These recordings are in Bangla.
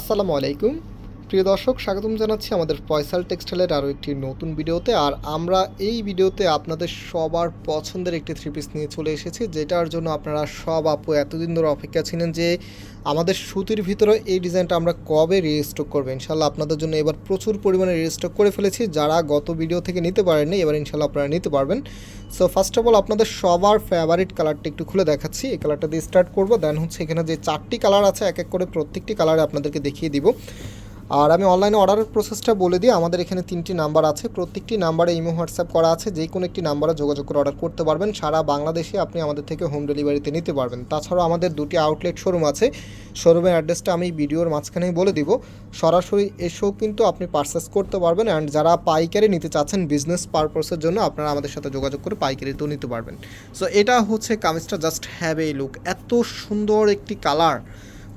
আসসালামু আলাইকুম। প্রিয় দর্শক, স্বাগতম জানাচ্ছি আমাদের ফয়সাল টেক্সটাইলের আরও একটি নতুন ভিডিওতে। আর আমরা এই ভিডিওতে আপনাদের সবার পছন্দের একটি থ্রি পিস নিয়ে চলে এসেছি, যেটার জন্য আপনারা সব আপু এতদিন ধরে অপেক্ষা ছিলেন যে আমাদের সুতির ভিতরে এই ডিজাইনটা আমরা কবে রিস্টক করব। ইনশাল্লাহ আপনাদের জন্য এবার প্রচুর পরিমাণে রিস্টক করে ফেলেছি, যারা গত ভিডিও থেকে নিতে পারেননি, এবার ইনশাল্লাহ আপনারা নিতে পারবেন। সো ফার্স্ট অফ অল আপনাদের সবার ফেভারিট কালারটা একটু খুলে দেখাচ্ছি। এই কালারটা দিয়ে স্টার্ট করব দেন হচ্ছে এখানে যে চারটি কালার আছে, এক এক করে প্রত্যেকটি কালারে আপনাদেরকে দেখিয়ে দিব। আর আমি অনলাইনে অর্ডারের প্রসেসটা বলে দিই, আমাদের এখানে তিনটি নাম্বার আছে। প্রত্যেকটি নাম্বারে ইমো হোয়াটসঅ্যাপ করা আছে, যে কোনো একটি নাম্বারে যোগাযোগ করে অর্ডার করতে পারবেন। সারা বাংলাদেশে আপনি আমাদের থেকে হোম ডেলিভারিতে নিতে পারবেন। তাছাড়াও আমাদের দুটি আউটলেট শোরুম আছে। শোরুমের অ্যাড্রেসটা আমি ভিডিওর মাঝখানেই বলে দিব। সরাসরি এসেও কিন্তু আপনি পারচেস করতে পারবেন অ্যান্ড যারা পাইকারি নিতে চাচ্ছেন বিজনেস পারপাসের জন্য আপনারা আমাদের সাথে যোগাযোগ করে পাইকারিতেও নিতে পারবেন। সো এটা হচ্ছে কামিজটা জাস্ট হ্যাভ এই লুক এত সুন্দর একটি কালার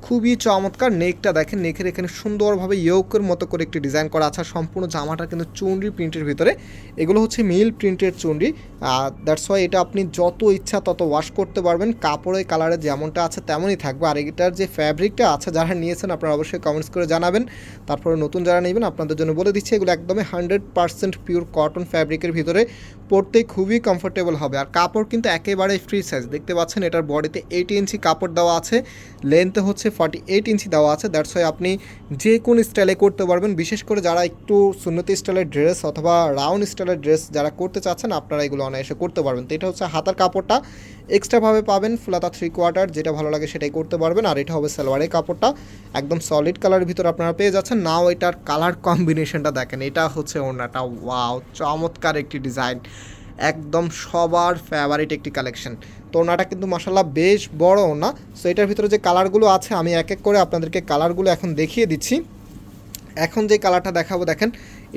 খুবই চমৎকার নেকটা দেখেন, নেকের এখানে সুন্দরভাবে ইয়োকের মতো করে একটি ডিজাইন করা আছে। সম্পূর্ণ জামাটা কিন্তু চুনরি প্রিন্টের ভিতরে। এগুলো হচ্ছে মিল প্রিন্টের চুনরি। দ্যাটস ওয়াই এটা আপনি যত ইচ্ছা তত ওয়াশ করতে পারবেন। কাপড়ের কালারে যেমনটা আছে তেমনই থাকবে। আর এটার যে ফ্যাব্রিকটা আছে, যারা নিয়েছেন আপনারা অবশ্যই কমেন্টস করে জানাবেন। তারপরে নতুন যারা নেবেন, আপনাদের জন্য বলে দিচ্ছি, এগুলো একদমই হান্ড্রেড পার্সেন্ট পিওর কটন ফ্যাব্রিকের ভিতরে। পরতে খুবই কমফোর্টেবল হবে। আর কাপড় কিন্তু একেবারে ফ্রি সাইজ দেখতে পাচ্ছেন, এটার বডিতে এইট ইঞ্চি কাপড় দেওয়া আছে। লেন্থে হচ্ছে ফর্টি এইট ইঞ্চি দেওয়া আছে দ্যাটস ওয়াই আপনি যে কোন স্টাইলে করতে পারবেন। বিশেষ করে যারা একটু সুন্নতি স্টাইলের ড্রেস অথবা রাউন্ড স্টাইলের ড্রেস যারা করতে চাচ্ছেন, আপনারা এগুলো অনায়াসে করতে পারবেন। তো এটা হচ্ছে হাতার কাপড়টা। এক্সট্রাভাবে পাবেন ফুলাতা থ্রি কোয়ার্টার যেটা ভালো লাগে সেটাই করতে পারবেন। আর এটা হবে সালোয়ারের কাপড়টা। একদম সলিড কালারের ভিতর আপনারা পেয়ে যাচ্ছেন। নাও এটার কালার কম্বিনেশনটা দেখেন। এটা হচ্ছে ওড়নাটা। ওয়াও চমৎকার একটি ডিজাইন একদম সবার ফেভারিট একটি কালেকশন তো ওনাটা কিন্তু মশাল্লা বেশ বড় ওনা। সো এটার ভিতরে যে কালারগুলো আছে, আমি এক এক করে আপনাদেরকে কালারগুলো এখন দেখিয়ে দিচ্ছি। এখন যে কালারটা দেখাবো, দেখেন,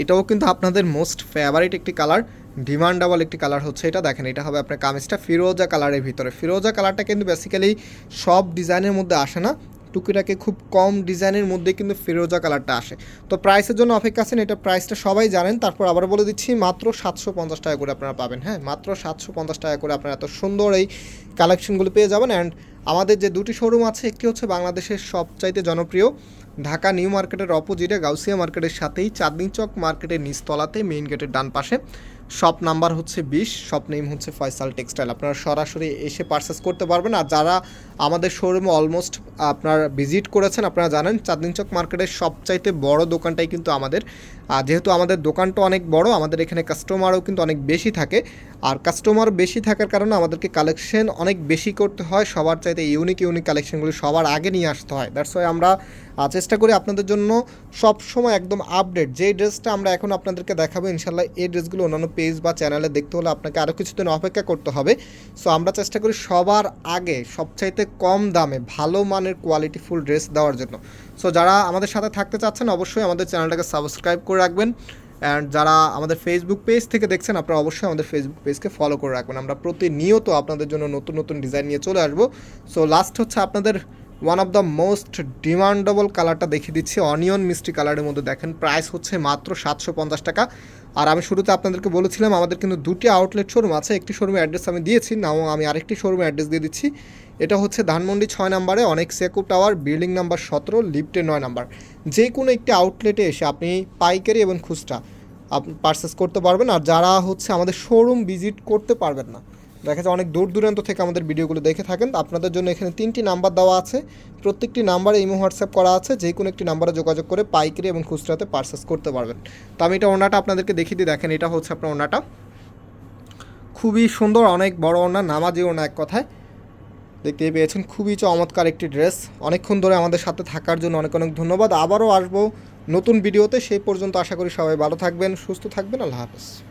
এটাও কিন্তু আপনাদের মোস্ট ফেভারিট একটি কালার ডিমান্ডেবল একটি কালার হচ্ছে এটা, দেখেন, এটা হবে আপনার কামিজটা ফিরোজা কালারের ভিতরে। ফিরোজা কালারটা কিন্তু বেসিক্যালি সব ডিজাইনের মধ্যে আসে না। টুকিটাকে খুব কম ডিজাইনের মধ্যে কিন্তু ফেরোজা কালারটা আসে। তো প্রাইসের জন্য অপেক্ষা আছেন, এটা প্রাইসটা সবাই জানেন। তারপর আবার বলে দিচ্ছি, মাত্র সাতশো পঞ্চাশ টাকা করে আপনারা পাবেন। হ্যাঁ মাত্র সাতশো পঞ্চাশ টাকা করে আপনারা এত সুন্দর এই কালেকশনগুলো পেয়ে যাবেন। অ্যান্ড আমাদের যে দুটি শোরুম আছে, একটি হচ্ছে বাংলাদেশের সবচাইতে জনপ্রিয়, ঢাকা নিউ মার্কেটের অপোজিটে, গাউসিয়া মার্কেটের সাথেই, চাঁদনি চক মার্কেটের নিচতলাতে মেইন গেটের ডান পাশে শপ নাম্বার হচ্ছে বিশ শপ নেম হচ্ছে ফয়সাল টেক্সটাইল আপনারা সরাসরি এসে পারচেস করতে পারবেন। আর যারা আমাদের শোরুমে অলমোস্ট আপনার ভিজিট করেছেন, আপনারা জানেন, চাঁদনি চক মার্কেটের সবচাইতে বড় দোকানটাই কিন্তু আমাদের আর যেহেতু আমাদের দোকানটা অনেক বড়, আমাদের এখানে কাস্টমারও কিন্তু অনেক বেশি থাকে। আর কাস্টমার বেশি থাকার কারণে আমাদেরকে কালেকশন অনেক বেশি করতে হয়। সবার চাইতে ইউনিক ইউনিক কালেকশনগুলি সবার আগে নিয়ে আসতে হয়। দ্যাটস ওয়াই আমরা চেষ্টা করি আপনাদের জন্য সব সময় একদম আপডেট যে ড্রেসটা আমরা এখন আপনাদেরকে দেখাবো ইনশাল্লাহ এই ড্রেসগুলো অন্যান্য পেজ বা চ্যানেলে দেখতে হলে আপনাকে আরও কিছুদিন অপেক্ষা করতে হবে। সো আমরা চেষ্টা করি সবার আগে সবচাইতে কম দামে ভালো মানের কোয়ালিটিফুল ড্রেস দেওয়ার জন্য। সো যারা আমাদের সাথে থাকতে চাচ্ছেন, অবশ্যই আমাদের চ্যানেলটাকে সাবস্ক্রাইব করে রাখবেন। অ্যান্ড যারা আমাদের ফেসবুক পেজ থেকে দেখছেন, আপনারা অবশ্যই আমাদের ফেসবুক পেজকে ফলো করে রাখবেন। আমরা প্রতিনিয়ত আপনাদের জন্য নতুন নতুন ডিজাইন নিয়ে চলে আসব। সো লাস্ট হচ্ছে আপনাদের one of the most demandable কালারটা দেখিয়ে দিচ্ছি। অনিয়ন মিষ্টি কালারের মধ্যে দেখেন প্রাইস হচ্ছে মাত্র সাতশো পঞ্চাশ টাকা। আর আমি শুরুতে আপনাদেরকে বলেছিলাম, আমাদের কিন্তু দুটি আউটলেট শোরুম আছে। একটি শোরুমের অ্যাড্রেস আমি দিয়েছি, নাও আমি আরেকটি শোরুমের অ্যাড্রেস দিয়ে দিচ্ছি। এটা হচ্ছে ধানমন্ডি ছয় নাম্বারে, অনেক সেকু টাওয়ার বিল্ডিং নাম্বার সতেরো লিফটের নয় নাম্বার। যে কোনো একটি আউটলেটে এসে আপনি পাইকারি এবং খুচরা আপনি পারচেস করতে পারবেন। আর যারা হচ্ছে আমাদের শোরুম ভিজিট করতে পারবেন না দেখা যায় অনেক দূর দূরান্ত থেকে আমাদের ভিডিওগুলো দেখে থাকেন। আপনাদের জন্য এখানে তিনটি নাম্বার দেওয়া আছে। প্রত্যেকটি নাম্বারে ইমো, হোয়াটসঅ্যাপ করা আছে। যে কোনো একটি নাম্বারে যোগাযোগ করে পাইকারি এবং খুচরাতে পারচেস করতে পারবেন। তো আমি এটা ওনাটা আপনাদেরকে দেখিয়ে দিই। দেখেন, এটা হচ্ছে আপনার ওনাটা খুবই সুন্দর, অনেক বড় ওনা নামাজি ওনা এক কথায়। দেখতে পেয়েছেন, খুবই চমৎকার একটি ড্রেস। অনেকক্ষণ ধরে আমাদের সাথে থাকার জন্য অনেক অনেক ধন্যবাদ। আবারও আসব নতুন ভিডিওতে। সেই পর্যন্ত আশা করি সবাই ভালো থাকবেন, সুস্থ থাকবেন। আল্লাহ হাফেজ।